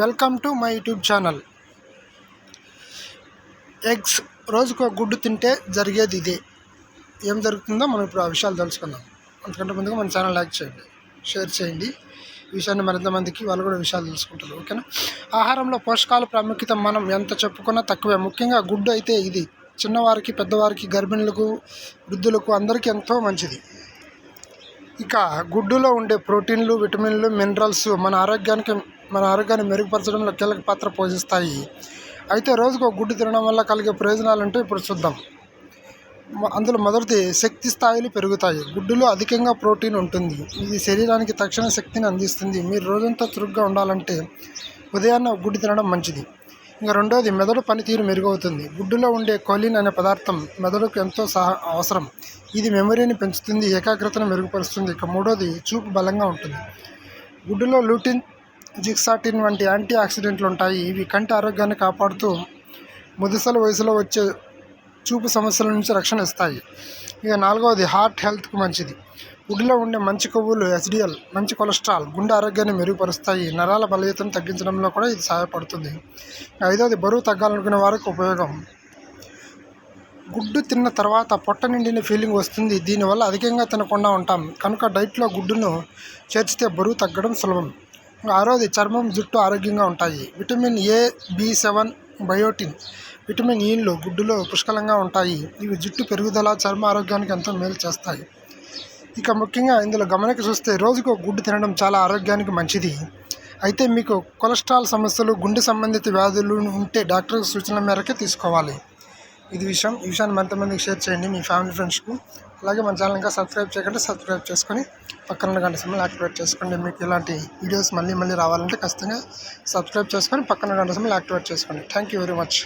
Welcome to my YouTube channel. Eggs రోజుకు ఒక గుడ్డు తింటే జరిగేది ఇదే. ఏం జరుగుతుందో మనం ఇప్పుడు ఆ విషయాలు తెలుసుకుందాం. అంతకంటే ముందుగా మన ఛానల్ లైక్ చేయండి షేర్ చేయండి. ఈ విషయాన్ని మరింత మందికి వాళ్ళు కూడా విషయాలు తెలుసుకుంటారు ఓకేనా? ఆహారంలో పోషకాల ప్రాముఖ్యత మనం ఎంత చెప్పుకున్నా తక్కువే. ముఖ్యంగా గుడ్డు అయితే ఇది చిన్నవారికి పెద్దవారికి గర్భిణులకు వృద్ధులకు అందరికీ ఎంతో మంచిది. ఇక గుడ్డులో ఉండే ప్రోటీన్లు విటమిన్లు మినరల్స్ మన ఆరోగ్యానికి మన ఆరోగ్యాన్ని మెరుగుపరచడంలో కీలక పాత్ర పోషిస్తాయి. అయితే రోజుకు ఒక గుడ్డు తినడం వల్ల కలిగే ప్రయోజనాలు అంటే ఇప్పుడు చూద్దాం. అందులో మొదటిది శక్తి స్థాయిలు పెరుగుతాయి. గుడ్డులో అధికంగా ప్రోటీన్ ఉంటుంది. ఇది శరీరానికి తక్షణ శక్తిని అందిస్తుంది. మీరు రోజంతా చురుగ్గా ఉండాలంటే ఉదయాన్నే ఒక గుడ్డు తినడం మంచిది. ఇంకా రెండోది మెదడు పనితీరు మెరుగవుతుంది. గుడ్డులో ఉండే కోలిన్ అనే పదార్థం మెదడుకు ఎంతో సహ అవసరం. ఇది మెమరీని పెంచుతుంది ఏకాగ్రతను మెరుగుపరుస్తుంది. ఇక మూడోది చూపు బలంగా ఉంటుంది. గుడ్డులో లూటిన్ జిక్సాటిన్ వంటి యాంటీ ఆక్సిడెంట్లు ఉంటాయి. ఇవి కంటి ఆరోగ్యాన్ని కాపాడుతూ ముదుసల వయసులో వచ్చే చూపు సమస్యల నుంచి రక్షణ ఇస్తాయి. ఇక నాలుగవది హార్ట్ హెల్త్కు మంచిది. గుడ్డులో ఉండే మంచి కొవ్వులు ఎస్డిఎల్ మంచి కొలెస్ట్రాల్ గుండె ఆరోగ్యాన్ని మెరుగుపరుస్తాయి. నరాల బలహీతను తగ్గించడంలో కూడా ఇది సహాయపడుతుంది. ఐదవది బరువు తగ్గాలనుకునే వారికి ఉపయోగం. గుడ్డు తిన్న తర్వాత పొట్ట నిండిన ఫీలింగ్ వస్తుంది. దీనివల్ల అధికంగా తినకుండా ఉంటాం. కనుక డైట్లో గుడ్డును చేర్చితే బరువు తగ్గడం సులభం. ఆరోది చర్మం జుట్టు ఆరోగ్యంగా ఉంటాయి. Vitamin A B seven biotin vitamin ఈన్లు గుడ్డులో పుష్కలంగా ఉంటాయి. ఇవి జుట్టు పెరుగుదల చర్మ ఆరోగ్యానికి ఎంతో మేలు చేస్తాయి. ఇక ముఖ్యంగా ఇందులో గమనిక చూస్తే రోజుకు గుడ్డు తినడం చాలా ఆరోగ్యానికి మంచిది. అయితే మీకు కొలెస్ట్రాల్ సమస్యలు గుండె సంబంధిత వ్యాధులు ఉంటే డాక్టర్ సూచన మేరకే తీసుకోవాలి. ఇది విషయం. ఈ విషయాన్ని మరింత మందికి షేర్ చేయండి మీ ఫ్యామిలీ ఫ్రెండ్స్కు. అలాగే మన ఛానల్ ఇంకా సబ్స్క్రైబ్ చేయకంటే సబ్స్క్రైబ్ చేసుకొని పక్కన ఉన్న గంట సమయంలో యాక్టివేట్ చేసుకోండి. మీకు ఇలాంటి వీడియోస్ మళ్ళీ మళ్ళీ రావాలంటే ఖచ్చితంగా సబ్స్క్రైబ్ చేసుకొని పక్కన గంట సమయంలో యాక్టివేట్ చేసుకోండి. Thank you very much